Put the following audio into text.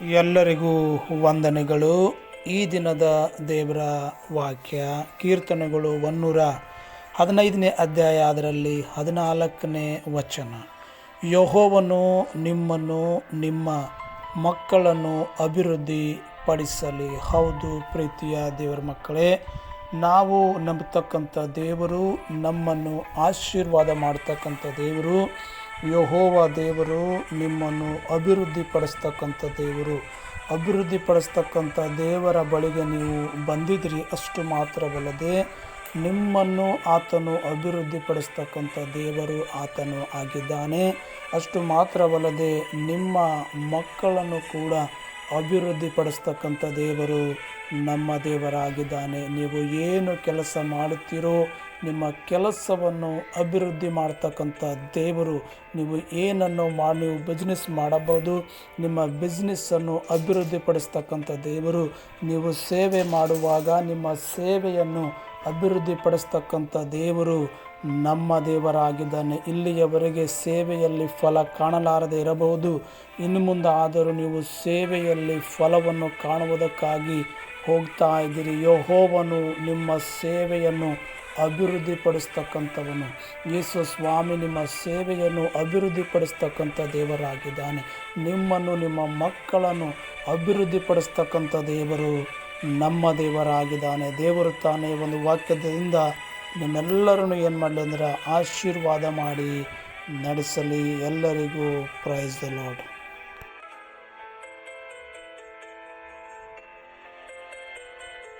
ಎಲ್ಲರಿಗೂ ವಂದನೆಗಳು. ಈ ದಿನದ ದೇವರ ವಾಕ್ಯ, ಕೀರ್ತನೆಗಳು ಒನ್ನೂರ ಹದಿನೈದನೇ ಅಧ್ಯಾಯ ಅದರಲ್ಲಿ ಹದಿನಾಲ್ಕನೇ ವಚನ. ಯಹೋವನು ನಿಮ್ಮನ್ನು ನಿಮ್ಮ ಮಕ್ಕಳನ್ನು ಅಭಿವೃದ್ಧಿ ಪಡಿಸಲಿ ಹೌದು ಪ್ರೀತಿಯ ದೇವರ ಮಕ್ಕಳೇ, ನಾವು ನಂಬತಕ್ಕಂಥ ದೇವರು ನಮ್ಮನ್ನು ಆಶೀರ್ವಾದ ಮಾಡ್ತಕ್ಕಂಥ ದೇವರು. ಯಹೋವ ದೇವರು ನಿಮ್ಮನ್ನು ಅಭಿವೃದ್ಧಿಪಡಿಸ್ತಕ್ಕಂಥ ದೇವರು. ಅಭಿವೃದ್ಧಿಪಡಿಸ್ತಕ್ಕಂಥ ದೇವರ ಬಳಿಗೆ ನೀವು ಬಂದಿದ್ರಿ ಅಷ್ಟು ಮಾತ್ರವಲ್ಲದೆ, ನಿಮ್ಮನ್ನು ಆತನು ಅಭಿವೃದ್ಧಿಪಡಿಸ್ತಕ್ಕಂಥ ದೇವರು ಆತನು ಆಗಿದ್ದಾನೆ. ಅಷ್ಟು ಮಾತ್ರವಲ್ಲದೆ ನಿಮ್ಮ ಮಕ್ಕಳನ್ನು ಕೂಡ ಅಭಿವೃದ್ಧಿ ಪಡಿಸ್ತಕ್ಕಂಥ ದೇವರು ನಮ್ಮ ದೇವರಾಗಿದ್ದಾನೆ. ನೀವು ಏನು ಕೆಲಸ ಮಾಡುತ್ತೀರೋ ನಿಮ್ಮ ಕೆಲಸವನ್ನು ಅಭಿವೃದ್ಧಿ ಮಾಡ್ತಕ್ಕಂಥ ದೇವರು ನೀವು ಏನನ್ನು ಮಾಡಿ ನೀವು ಬಿಸ್ನೆಸ್ ಮಾಡಬಹುದು, ನಿಮ್ಮ ಬಿಸ್ನೆಸ್ಸನ್ನು ಅಭಿವೃದ್ಧಿಪಡಿಸ್ತಕ್ಕಂಥ ದೇವರು ನೀವು ಸೇವೆ ಮಾಡುವಾಗ ನಿಮ್ಮ ಸೇವೆಯನ್ನು ಅಭಿವೃದ್ಧಿಪಡಿಸ್ತಕ್ಕಂಥ ದೇವರು ನಮ್ಮ ದೇವರಾಗಿದ್ದಾನೆ. ಇಲ್ಲಿಯವರೆಗೆ ಸೇವೆಯಲ್ಲಿ ಫಲ ಕಾಣಲಾರದೆ ಇರಬಹುದು. ಇನ್ನು ಮುಂದೆ ಆದರೂ ನೀವು ಸೇವೆಯಲ್ಲಿ ಫಲವನ್ನು ಕಾಣುವುದಕ್ಕಾಗಿ ಹೋಗ್ತಾ ಇದ್ದೀರಿ. ಯಹೋವನು ನಿಮ್ಮ ಸೇವೆಯನ್ನು ಅಭಿವೃದ್ಧಿಪಡಿಸ್ತಕ್ಕಂಥವನು. ಯೇಸು ಸ್ವಾಮಿ ನಿಮ್ಮ ಸೇವೆಯನ್ನು ಅಭಿವೃದ್ಧಿಪಡಿಸ್ತಕ್ಕಂಥ ದೇವರಾಗಿದ್ದಾನೆ. ನಿಮ್ಮನ್ನು, ನಿಮ್ಮ ಮಕ್ಕಳನ್ನು ಅಭಿವೃದ್ಧಿಪಡಿಸ್ತಕ್ಕಂಥ ದೇವರು ನಮ್ಮ ದೇವರಾಗಿದ್ದಾನೆ. ದೇವರು ತಾನೇ ಒಂದು ವಾಕ್ಯದಿಂದ ನಿಮ್ಮೆಲ್ಲರನ್ನು ಏನು ಮಾಡಲಿ ಅಂದ್ರೆ ಆಶೀರ್ವಾದ ಮಾಡಿ ನಡೆಸಲಿ. ಎಲ್ಲರಿಗೂ ಪ್ರೈಸ್ ದ ಲಾರ್ಡ್